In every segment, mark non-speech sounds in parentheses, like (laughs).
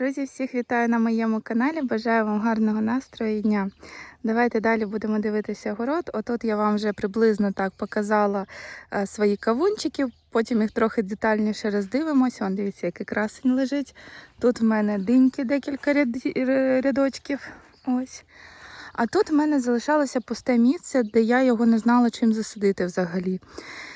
Друзі, всіх вітаю на моєму каналі. Бажаю вам гарного настрою і дня. Давайте далі будемо дивитися город. Отут я вам вже приблизно так показала е, свої кавунчики, потім їх трохи детальніше роздивимося. Вон, дивіться, який красень лежить. Тут в мене диньки, декілька ряд- рядочків. Ось. А тут в мене залишалося пусте місце, де я його не знала, чим засадити взагалі.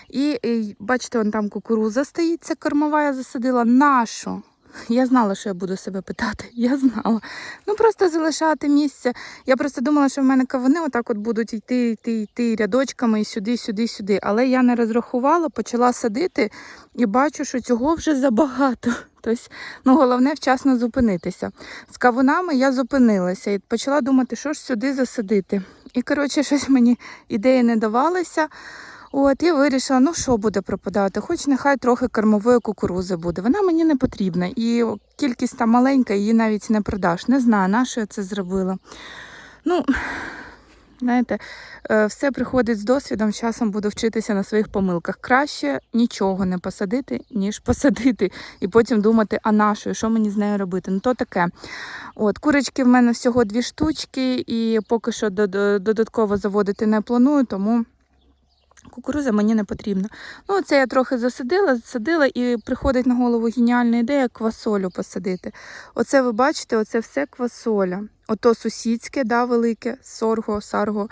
І, і бачите, вон там кукуруза стоїть, це кормова я засадила. Нашу? Я знала, що я буду себе питати. (laughs) Я знала. Ну просто залишати місце. Я просто думала, що в мене кавуни отак от будуть йти, йти, йти рядочками і сюди, сюди, сюди. Але я не розрахувала, почала садити і бачу, що цього вже забагато. (laughs) Тобто, ну головне вчасно зупинитися. З кавунами я зупинилася і почала думати, що ж сюди засадити. І коротше, щось мені ідеї не давалися. От, і вирішила, ну що буде пропадати, хоч нехай трохи кормової кукурузи буде. Вона мені не потрібна. І кількість там маленька, її навіть не продаш. Не знаю, на що я це зробила. Ну, знаєте, е, все приходить з досвідом, часом буду вчитися на своїх помилках. Краще нічого не посадити, ніж посадити, і потім думати, а на що, що мені з нею робити. Ну, то таке. От, курочки в мене всього дві штучки, і поки що додатково заводити не планую, тому. Кукуруза мені не потрібна. Ну, це я трохи засадила, засадила і приходить на голову геніальна ідея квасолю посадити. Оце ви бачите, оце все квасоля. Ото сусідське, да, велике, сорго, сарго.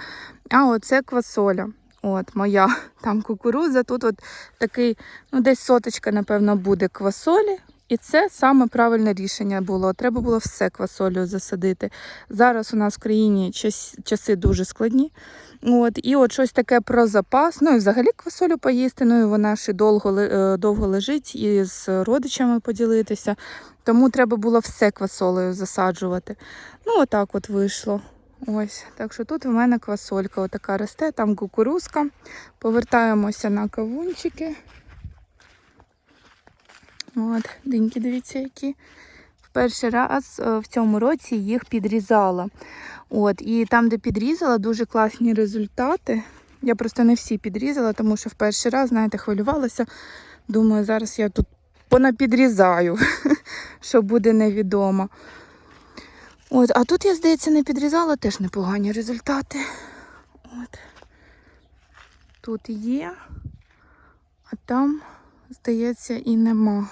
А оце квасоля. От моя там кукуруза. Тут от такий, ну десь соточка, напевно, буде квасолі. І це саме правильне рішення було. Треба було все квасолю засадити. Зараз у нас в країні часи дуже складні. От, і от щось таке про запас. Ну і взагалі квасолю поїсти. Ну і вона ще довго, е, довго лежить і з родичами поділитися. Тому треба було все квасолею засаджувати. Ну, отак от вийшло. Ось. Так що тут в мене квасолька отака росте, там кукурузка. Повертаємося на кавунчики. От, диньки, дивіться, які. В перший раз е, в цьому році їх підрізала. От, і там, де підрізала, дуже класні результати. Я просто не всі підрізала, тому що в перший раз, знаєте, хвилювалася. Думаю, зараз я тут понапідрізаю, (laughs) що буде невідомо. От, а тут я, здається, не підрізала, теж непогані результати. От. Тут є, а там, здається, і нема.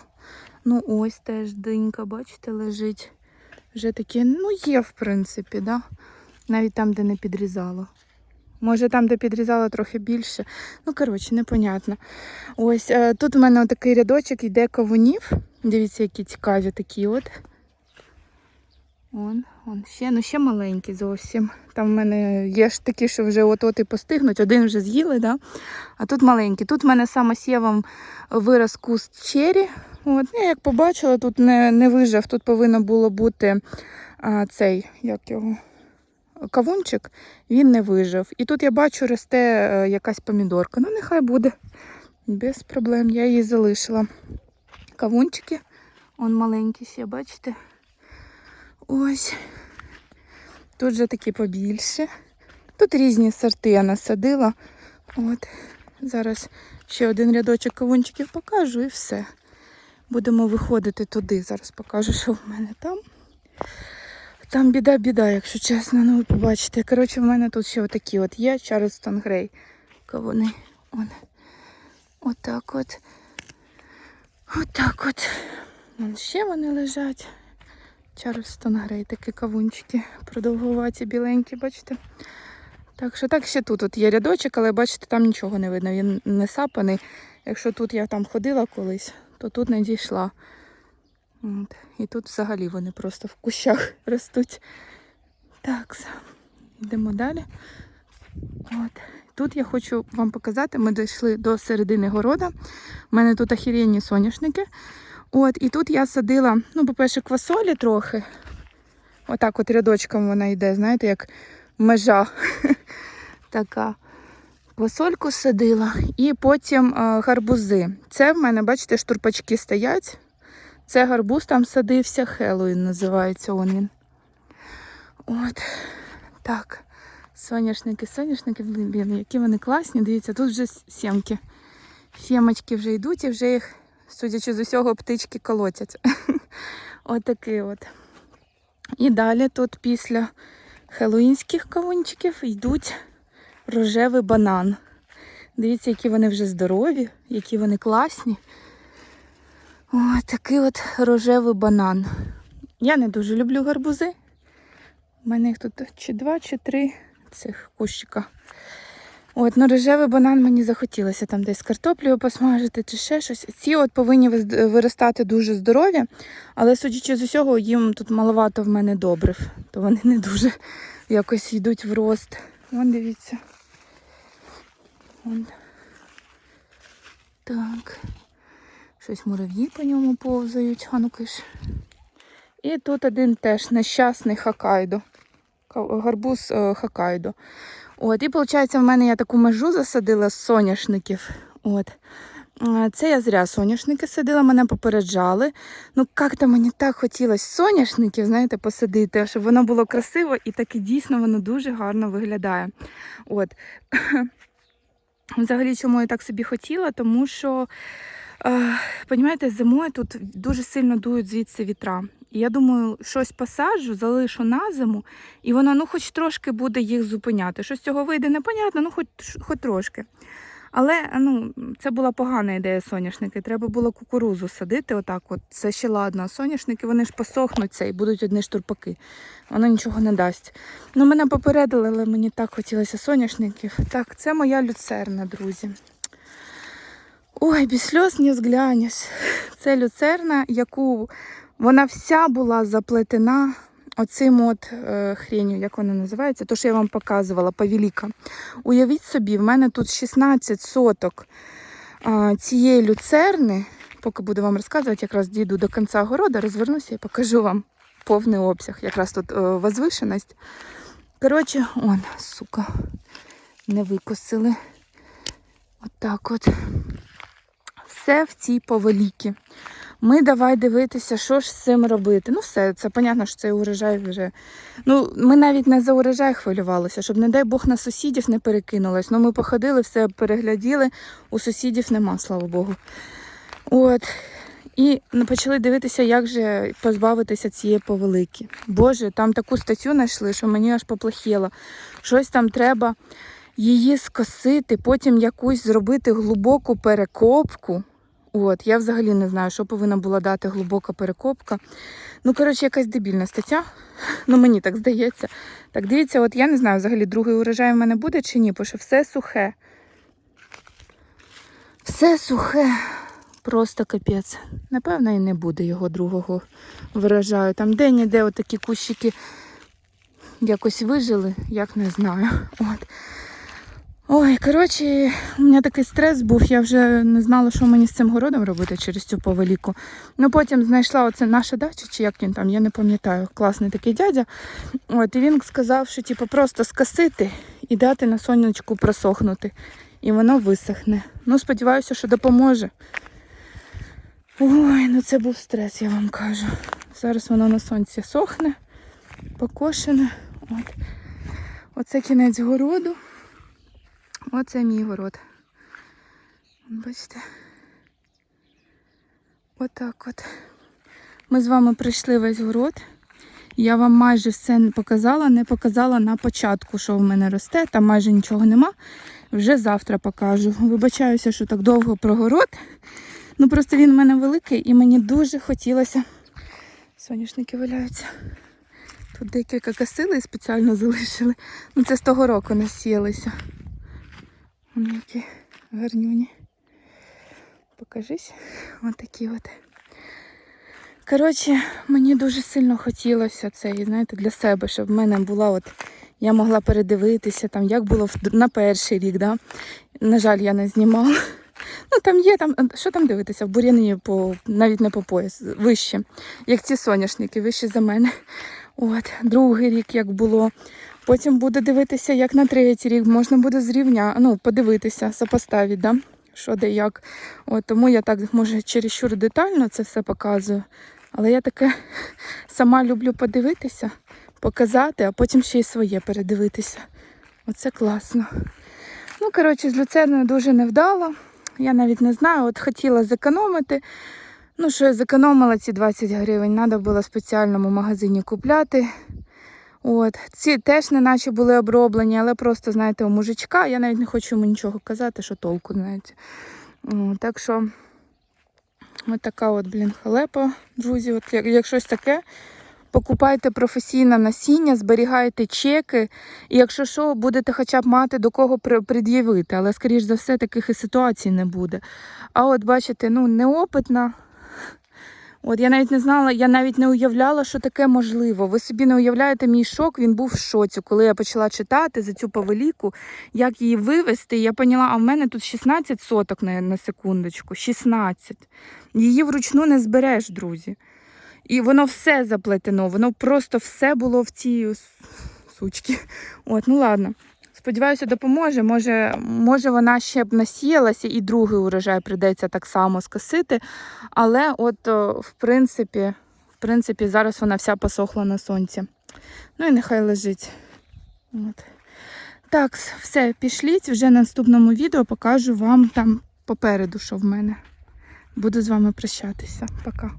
Ну, ось теж динька, бачите, лежить. Вже таке, ну, є, в принципі, да? навіть там, де не підрізала. Може, там, де підрізала трохи більше. Ну, коротше, непонятно. Ось е, тут у мене такий рядочок йде кавунів. Дивіться, які цікаві такі от. Вон, вон ще, ну ще маленькі зовсім. Там в мене є ж такі, що вже от-от і постигнуть. Один вже з'їли, да? а тут маленькі. Тут в мене самосєвом вирос куст чері. От, я як побачила, тут не, не вижив, тут повинно було бути а, цей, як його, кавунчик, він не вижив. І тут я бачу, росте е, якась помідорка. Ну, нехай буде. Без проблем. Я її залишила. Кавунчики, он маленький ще, бачите? Ось. Тут же такі побільше. Тут різні сорти я насадила. От. Зараз ще один рядочок кавунчиків покажу і все. Будемо виходити туди. Зараз покажу, що в мене там. Там біда-біда, якщо чесно, ну ви побачите. Коротше, в мене тут ще отакі от є Чарльстон Грей. Кавуни. Вон. Отак от. Отак от. Вон ще вони лежать. Чарльстон Грей, такі кавунчики. Продовгуваті, біленькі, бачите? Так що так ще тут от є рядочок, але бачите, там нічого не видно. Він не сапаний. Якщо тут я там ходила колись, то тут не дійшла. От. І тут взагалі вони просто в кущах (laughs) ростуть. Так, йдемо далі. От. Тут я хочу вам показати, ми дійшли до середини города. У мене тут охеренні соняшники. От, і тут я садила, ну, по-перше, квасолі трохи. Отак от рядочком вона йде, знаєте, як межа (laughs) така. Квасольку садила і потім е, гарбузи. Це в мене, бачите, штурпачки стоять. Це гарбуз там садився, Хеллоуін називається он він. От. Так. Соняшники, соняшники, блін, які вони класні. Дивіться, тут вже сімки. Сімочки вже йдуть і вже їх Судячи з усього, птички колотять. (laughs) Отакий от. І далі тут після хеллоїнських кавунчиків йдуть рожевий банан. Дивіться, які вони вже здорові, які вони класні. О, такий от рожевий банан. Я не дуже люблю гарбузи. У мене їх тут чи два, чи три цих кущика. От, ну рожевий банан мені захотілося там десь картоплею посмажити чи ще щось. Ці от повинні виростати дуже здорові, але судячи з усього, їм тут маловато в мене добрив, то вони не дуже якось йдуть в рост. Вон дивіться. Вон. Так. Щось мурав'ї по ньому повзають, а ну киш. І тут один теж нещасний Хоккайдо. Ка- Гарбуз е, Хоккайдо. От, і виходить, в мене я таку межу засадила з соняшників. От. Це я зря соняшники садила, мене попереджали. Ну, як-то мені так хотілося соняшників, знаєте, посадити, щоб воно було красиво і таке дійсно воно дуже гарно виглядає. От. (laughs) Взагалі, чому я так собі хотіла? Тому що, е, зимою тут дуже сильно дують звідси вітра. І я думаю, щось посаджу, залишу на зиму, і воно ну хоч трошки буде їх зупиняти. Що з цього вийде, непонятно, ну хоч, хоч трошки. Але ну, це була погана ідея соняшники. Треба було кукурузу садити. Отак, от це ще ладно. Соняшники вони ж посохнуться і будуть одні штурпаки. Воно нічого не дасть. Ну, мене попередили, але мені так хотілося соняшників. Так, це моя люцерна, друзі. Ой, без сльоз не взглянеш. Це люцерна, яку вона вся була заплетена оцим от е, хренью, як вона називається, то, що я вам показувала, павіліка. Уявіть собі, в мене тут 16 соток а, цієї люцерни. Поки буду вам розказувати, якраз дійду до кінця города, розвернуся і покажу вам повний обсяг. Якраз тут е, возвишеність. Коротше, он, сука, не викосили. Отак от. Все в цій повеліки. Ми давай дивитися, що ж з цим робити. Ну, все, це понятно, що цей урожай вже. Ну, ми навіть не за урожай хвилювалися, щоб, не дай Бог, на сусідів не перекинулось. Ну, ми походили, все перегляділи, у сусідів нема, слава Богу. От. І почали дивитися, як же позбавитися цієї повелики. Боже, там таку статтю знайшли, що мені аж поплохіло. Щось там треба її скосити, потім якусь зробити глибоку перекопку. От, я взагалі не знаю, що повинна була дати глибока перекопка. Ну, коротше, якась дебільна стаття. (laughs) Ну, мені так здається. Так, дивіться, от я не знаю, взагалі другий урожай в мене буде чи ні, бо що все сухе. Все сухе. Просто капець. Напевно, і не буде його другого врожаю. Там де-ніде отакі кущики якось вижили, як не знаю. От. Ой, коротше, у мене такий стрес був, я вже не знала, що мені з цим городом робити через цю повеліку. Ну потім знайшла оце наша дача, чи як він там, я не пам'ятаю, класний такий дядя. От, і він сказав, що типу, просто скосити і дати на сонечку просохнути. І воно висохне. Ну, сподіваюся, що допоможе. Ой, ну це був стрес, я вам кажу. Зараз воно на сонці сохне, покошене. От. Оце кінець городу. Оце мій город. Бачите? Отак от. Ми з вами прийшли весь город. Я вам майже все не показала, не показала на початку, що в мене росте, там майже нічого нема. Вже завтра покажу. Вибачаюся, що так довго про город. Ну просто він в мене великий і мені дуже хотілося. Соняшники валяються. Тут декілька косили і спеціально залишили. Ну це з того року насіялися. Вони які гарнюні. Покажись. Ось такі от. Коротше, мені дуже сильно хотілося це, і знаєте, для себе, щоб в мене була от. Я могла передивитися, там, як було на перший рік. Да? На жаль, я не знімала. Ну, там є, там, що там дивитися? В бур'яні по, навіть не по пояс, вище. Як ці соняшники, вище за мене. От, другий рік як було. Потім буду дивитися, як на третій рік можна буде зрівня, ну, подивитися, сопоставити, да? що де як. От, тому я так, може, чересчур детально це все показую. Але я таке (laughs) сама люблю подивитися, показати, а потім ще й своє передивитися. Оце класно. Ну, коротше, з люцерною дуже невдало. Я навіть не знаю, от хотіла зекономити. Ну, що я зекономила ці 20 гривень, треба було в спеціальному магазині купляти. От. Ці теж не наче були оброблені, але просто, знаєте, у мужичка, я навіть не хочу йому нічого казати, що толку, знаєте. Так що, от така от, блін, халепа, друзі. От, як, щось таке, покупайте професійне насіння, зберігайте чеки, і якщо що, будете хоча б мати до кого пред'явити, але, скоріш за все, таких і ситуацій не буде. А от, бачите, ну, неопитна. От я навіть не знала, я навіть не уявляла, що таке можливо. Ви собі не уявляєте мій шок. Він був в шоці, коли я почала читати за цю повеліку, як її вивести. Я поняла, а в мене тут 16 соток на, на секундочку. 16. Її вручну не збереш, друзі. І воно все заплетено, воно просто все було в цій сучці. От, ну ладно. Сподіваюся, допоможе. Може, може вона ще б насіялася і другий урожай прийдеться так само скосити. Але от, в принципі, в принципі, зараз вона вся посохла на сонці. Ну і нехай лежить. От. Так, все, пішліть. Вже в наступному відео покажу вам там попереду, що в мене. Буду з вами прощатися. Пока.